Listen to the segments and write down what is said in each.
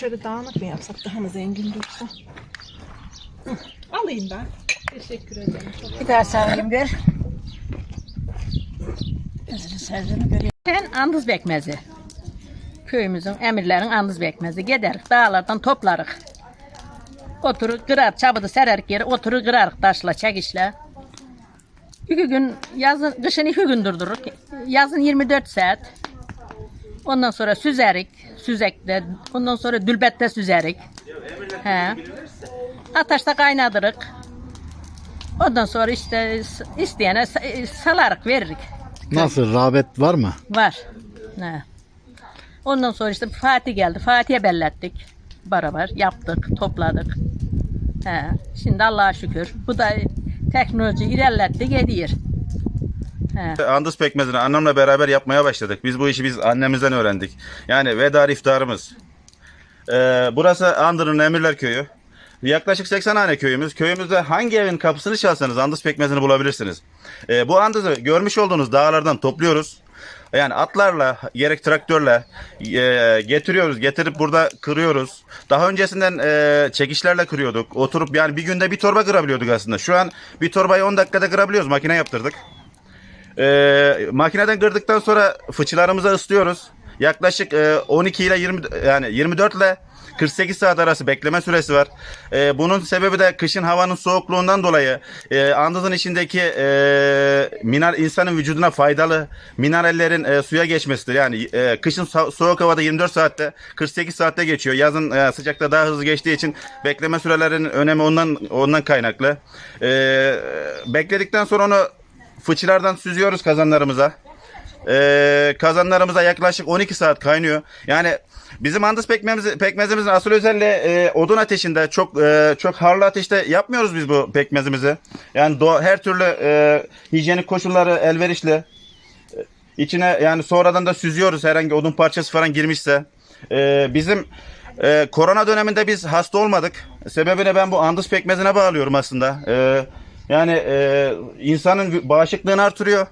Şöyle dağınık mı yapsak daha mı zengin dursa? Alayım ben. Teşekkür ederim. Çok Bir daha sarayım ver. Özünü andız bekmezi. Köyümüzün emirlerin andız bekmezi. Giderik dağlardan toplarık. Oturur kırar çabıdı sererik yere oturur kırarık taşla çekişle. İki gün yazın kışın iki gün durdurur. Yazın 24 saat. Ondan sonra süzerik. Süzekte. Ondan sonra dülbette süzerik. He. Ataşta kaynadırık. Ondan sonra işte isteyene sa- salarık veririk. Nasıl rağbet var mı? Var. Ne? Ondan sonra işte Fatih geldi. Fatih'e bellettik. Beraber yaptık, topladık. He. Şimdi Allah'a şükür. Bu da teknoloji ilerletti, gidiyor. He. Andız pekmezini annemle beraber yapmaya başladık. Biz bu işi biz annemizden öğrendik. Yani veda iftarımız. Ee, burası Andır'ın Emirler Köyü. Yaklaşık 80 hane köyümüz. Köyümüzde hangi evin kapısını çalsanız andız pekmezini bulabilirsiniz. Ee, bu andızı görmüş olduğunuz dağlardan topluyoruz. Yani atlarla, gerek traktörle e, getiriyoruz. Getirip burada kırıyoruz. Daha öncesinden e, çekişlerle kırıyorduk. Oturup yani bir günde bir torba kırabiliyorduk aslında. Şu an bir torbayı 10 dakikada kırabiliyoruz. Makine yaptırdık. Ee, makineden kırdıktan sonra fıçılarımıza ıslıyoruz. Yaklaşık e, 12 ile 20 yani 24 ile 48 saat arası bekleme süresi var. Ee, bunun sebebi de kışın havanın soğukluğundan dolayı e, andızın içindeki e, mineral insanın vücuduna faydalı minerallerin e, suya geçmesidir. Yani e, kışın so- soğuk havada 24 saatte 48 saatte geçiyor. Yazın e, sıcakta daha hızlı geçtiği için bekleme sürelerinin önemi ondan ondan kaynaklı. Ee, bekledikten sonra onu fıçılardan süzüyoruz kazanlarımıza. Ee, kazanlarımıza yaklaşık 12 saat kaynıyor. Yani bizim andız pekmemiz, pekmezimizin asıl özelliği e, odun ateşinde çok e, çok harlı ateşte yapmıyoruz biz bu pekmezimizi. Yani doğa, her türlü e, hijyenik koşulları elverişli. İçine yani sonradan da süzüyoruz herhangi odun parçası falan girmişse. E, bizim e, korona döneminde biz hasta olmadık. Sebebini ben bu andız pekmezine bağlıyorum aslında. E, yani e, insanın bağışıklığını artırıyor.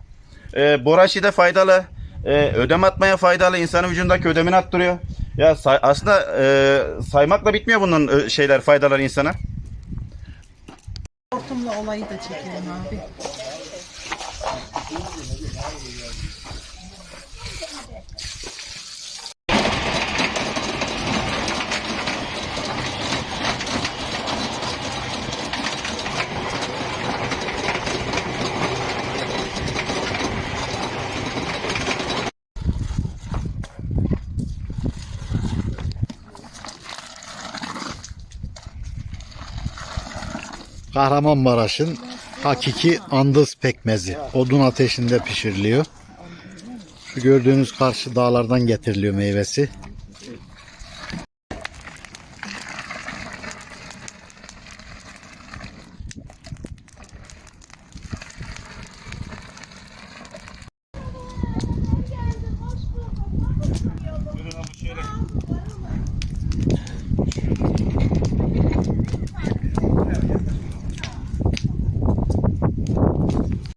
E, boraşide faydalı. E, ödem atmaya faydalı. insanın vücudundaki ödemini arttırıyor. Ya say- aslında e, saymakla bitmiyor bunun e, şeyler faydaları insana. hortumlu olayı da çekelim abi. Kahramanmaraş'ın hakiki andız pekmezi. Odun ateşinde pişiriliyor. Şu gördüğünüz karşı dağlardan getiriliyor meyvesi.